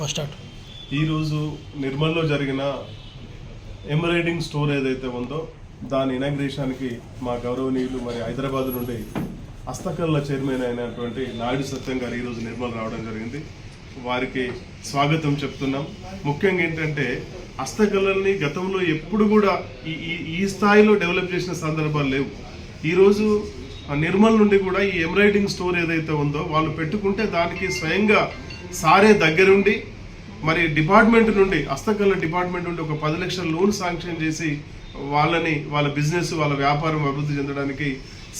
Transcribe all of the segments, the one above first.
Oh, start ఈరోజు నిర్మల్లో జరిగిన embroidering store ఏదైతే ఉందో దాని ఇనాగ్రేషన్కి మా గౌరవనీయులు మరి హైదరాబాద్ నుండి హస్తకళల చైర్మన్ అయినటువంటి నాయుడు సత్యం గారు ఈరోజు నిర్మల్ రావడం జరిగింది. వారికి స్వాగతం చెప్తున్నాం. ముఖ్యంగా ఏంటంటే హస్తకళల్ని గతంలో ఎప్పుడు కూడా ఈ ఈ- ఈ స్థాయిలో డెవలప్ చేసిన సందర్భాలు లేవు. ఈరోజు ఆ నిర్మల్ నుండి కూడా ఈ ఎంబ్రాయిడింగ్ స్టోర్ ఏదైతే ఉందో వాళ్ళు పెట్టుకుంటే దానికి స్వయంగా సారే దగ్గరుండి మరి డిపార్ట్మెంట్ నుండి హస్తకళ డిపార్ట్మెంట్ నుండి ఒక పది లక్షల లోన్ శాంక్షన్ చేసి వాళ్ళని వాళ్ళ బిజినెస్ వాళ్ళ వ్యాపారం అభివృద్ధి చెందడానికి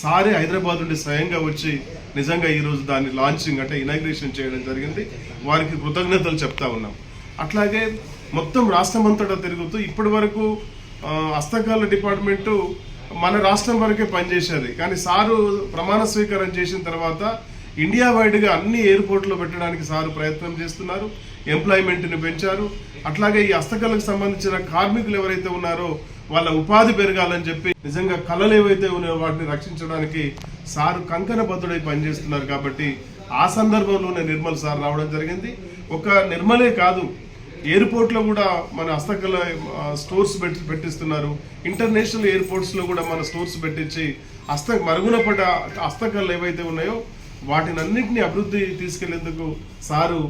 సారే హైదరాబాద్ నుండి స్వయంగా వచ్చి నిజంగా ఈరోజు దాన్ని లాంచింగ్ అంటే ఇనాగ్రేషన్ చేయడం జరిగింది. వారికి కృతజ్ఞతలు చెప్తా ఉన్నాం. అట్లాగే మొత్తం రాష్ట్రం అంతటా తిరుగుతూ ఇప్పటి వరకు హస్తకళ డిపార్ట్మెంటు మన రాష్ట్రం వరకే పనిచేసేది. కానీ సారు ప్రమాణ స్వీకారం చేసిన తర్వాత ఇండియా వైడ్గా అన్ని ఎయిర్పోర్ట్లో పెట్టడానికి సారు ప్రయత్నం చేస్తున్నారు ఎంప్లాయ్మెంట్ని పెంచారు. అట్లాగే ఈ హస్తకళకు సంబంధించిన కార్మికులు ఎవరైతే ఉన్నారో వాళ్ళ ఉపాధి పెరగాలని చెప్పి నిజంగా కళలు ఏవైతే ఉన్నాయో వాటిని రక్షించడానికి సారు కంకణబద్ధుడై పనిచేస్తున్నారు కాబట్టి ఆ సందర్భంలోనే నిర్మల్ సార్ రావడం జరిగింది. ఒక నిర్మలే కాదు ఎయిర్పోర్ట్లో కూడా మన హస్తకళ స్టోర్స్ పెట్టి పెట్టిస్తున్నారు. ఇంటర్నేషనల్ ఎయిర్పోర్ట్స్లో కూడా మన స్టోర్స్ పెట్టించి హస్త మరుగున పడ్డ హస్తకళలు ఏవైతే ఉన్నాయో వాటిని అన్నింటినీ అభివృద్ధి తీసుకెళ్ళేందుకు సారు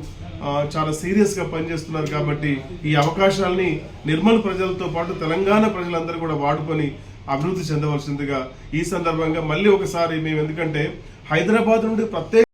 చాలా సీరియస్గా పనిచేస్తున్నారు కాబట్టి ఈ అవకాశాలని నిర్మల్ ప్రజలతో పాటు తెలంగాణ ప్రజలందరూ కూడా వాడుకొని అభివృద్ధి చెందవలసిందిగా ఈ సందర్భంగా మళ్ళీ ఒకసారి మేము ఎందుకంటే హైదరాబాద్ నుండి ప్రత్యేక